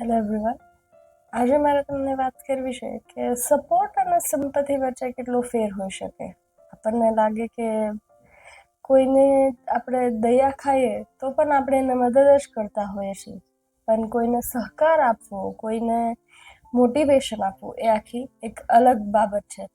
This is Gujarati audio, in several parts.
હેલો એવરીવન આજે મારે તમને વાત કરવી છે કે સપોર્ટ અને સંપત્તિ વચ્ચે કેટલો ફેર હોઈ શકે. આપણને લાગે કે કોઈને આપણે દયા ખાઈએ તો પણ આપણે એને મદદ જ કરતા હોઈએ છીએ. પણ કોઈને સહકાર આપવો, કોઈને મોટિવેશન આપવું એ આખી એક અલગ બાબત છે.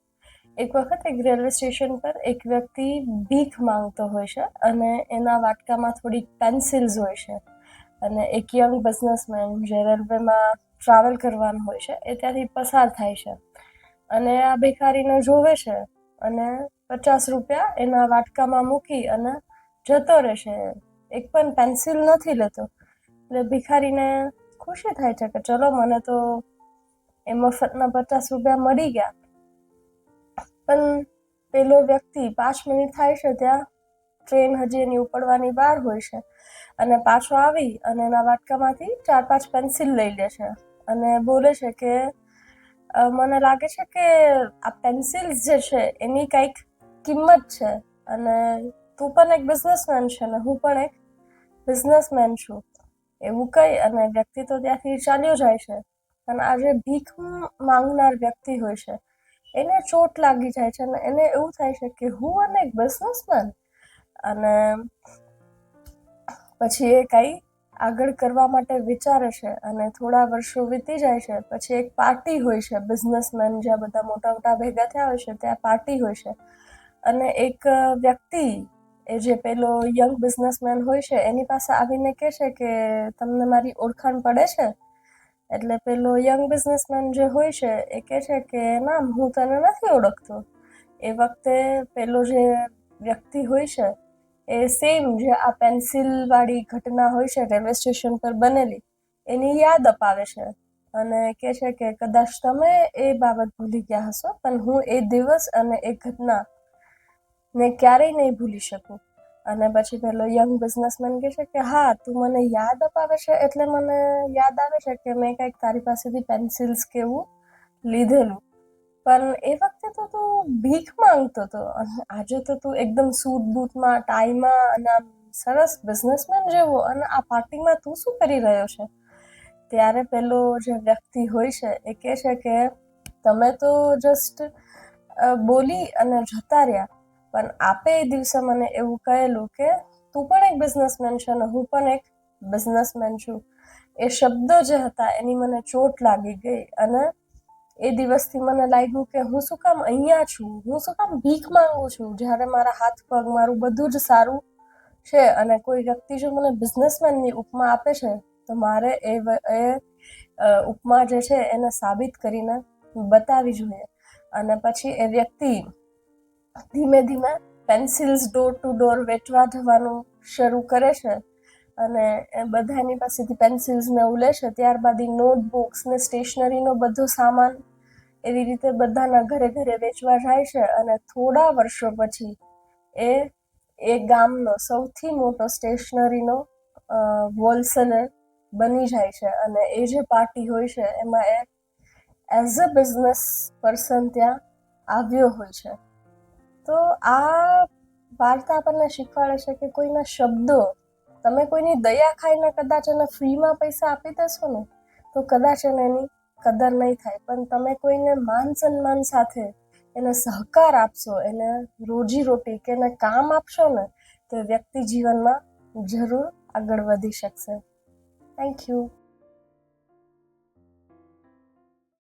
એક વખત એક રેલવે સ્ટેશન પર એક વ્યક્તિ ભીખ માંગતો હોય છે અને એના વાટકામાં થોડીક પેન્સિલ્સ હોય છે. અને એક યંગ બિઝનેસમેન જે રેલવેમાં ટ્રાવેલ કરવાનું હોય છે, એ ત્યાંથી પસાર થાય છે. અને આ ભિખારીને જોવે છે અને પચાસ રૂપિયા એના વાટકામાં મૂકી અને જતો રહેશે. એક પણ પેન્સિલ નથી લેતો. એટલે ભિખારીને ખુશી થાય છે કે ચલો મને તો એ મફતના પચાસ રૂપિયા મળી ગયા. પણ પેલો વ્યક્તિ પાંચ મિનિટ થાય છે ત્યાં ટ્રેન હજી એની ઉપડવાની બહાર હોય છે. અને પાછો આવી અને એના વાટકામાંથી ચાર પાંચ પેન્સિલ લઈ લે છે. અને બોલે છે કે મને લાગે છે કે આ પેન્સિલ્સ જે છે એની કંઈક કિંમત છે. અને તું પણ એક બિઝનેસમેન છે ને હું પણ એક બિઝનેસમેન છું. એવું કહી અને વ્યક્તિ તો ત્યાંથી ચાલ્યો જાય છે. પણ આ જે ભીખ માંગનાર વ્યક્તિ હોય છે. એને ચોટ લાગી જાય છે અને એને એવું થાય છે કે હું અને એક બિઝનેસમેન અને પછી એ કાંઈ આગળ કરવા માટે વિચારે છે અને થોડા વર્ષો વીતી જાય છે, પછી એક પાર્ટી હોય છે બિઝનેસમેન જ્યાં બધા મોટા મોટા ભેગા થયા હોય છે, ત્યાં પાર્ટી હોય છે. અને એક વ્યક્તિ એ જે પેલો યંગ બિઝનેસમેન હોય છે, એની પાસે આવીને કહે છે કે તમને મારી ઓળખાણ પડે છે? એટલે પેલો યંગ બિઝનેસમેન જે હોય છે, એ કહે છે કે, ના, હું તને નથી ઓળખતો. એ વખતે પેલો જે વ્યક્તિ હોય છે એ સેમ જે આ પેન્સિલ વાળી ઘટના હોય છે રેલવે સ્ટેશન પર બનેલી, એની યાદ અપાવે છે. અને કહે છે કે કદાચ તમે એ બાબત ભૂલી ગયા હશો, પણ હું એ દિવસ અને એ ઘટના ને ક્યારેય નહીં ભૂલી શકું. અને પછી પેલો યંગ બિઝનેસમેન કહે છે કે, હા, તું મને યાદ અપાવે છે, એટલે મને યાદ આવે છે કે મેં કંઈક તારી પાસેથી પેન્સિલ્સ કેવું લીધેલું. પણ એ વખતે તો તું ભીખ માંગતો હતો અને આજે તો તું એકદમ સૂટ બૂટમાં ટાઈમાં અને આમ સરસ બિઝનેસમેન જેવો અને આ પાર્ટીમાં તું શું કરી રહ્યો છે? ત્યારે પેલો જે વ્યક્તિ હોય છે એ કહે છે કે, તમે તો જસ્ટ બોલી અને જતા રહ્યા. પણ આપે એ દિવસે મને એવું કહેલું કે, તું પણ એક બિઝનેસમેન છે અને હું પણ એક બિઝનેસમેન છું. એ શબ્દો જે હતા એની મને ચોટ લાગી ગઈ અને એ દિવસથી મને લાગ્યું કે હું શું કામ અહીંયા છું? હું શું કામ ભીખ માંગુ છું? જ્યારે મારા હાથ પગ મારું બધું જ સારું છે અને કોઈ વ્યક્તિ જો મને બિઝનેસમેનની ઉપમા આપે છે, તો મારે એ એ ઉપમા જે છે એને સાબિત કરીને બતાવી જોઈએ. અને પછી એ વ્યક્તિ ધીમે ધીમે પેન્સિલ્સ ડોર ટુ ડોર વેચવા જવાનું શરૂ કરે છે. અને બધાની પાસેથી પેન્સિલ્સ ને એવું લે છે ત્યારબાદ નોટબુક્સ ને સ્ટેશનરીનો બધો સામાન એવી રીતે બધાના ઘરે ઘરે વેચવા જાય છે અને થોડા વર્ષો પછી એ એ ગામનો સૌથી મોટો સ્ટેશનરીનો હોલસેલર બની જાય છે અને એ જે પાર્ટી હોય છે એમાં એ એઝ અ બિઝનેસ પર્સન ત્યાં આવ્યો હોય છે. તો આ વાર્તા આપણને શીખવાડે છે કે કોઈના શબ્દો તમે કોઈની દયા ખાઈને કદાચ એને ફ્રીમાં પૈસા આપી દેશો ને, તો કદાચ એને એની કદર નહીં થાય. પણ તમે કોઈને માન સન્માન સાથે એને સહકાર આપશો, એને રોજી રોટી કે એને કામ આપશો ને, તો વ્યક્તિ જીવનમાં જરૂર આગળ વધી શકશે. Thank you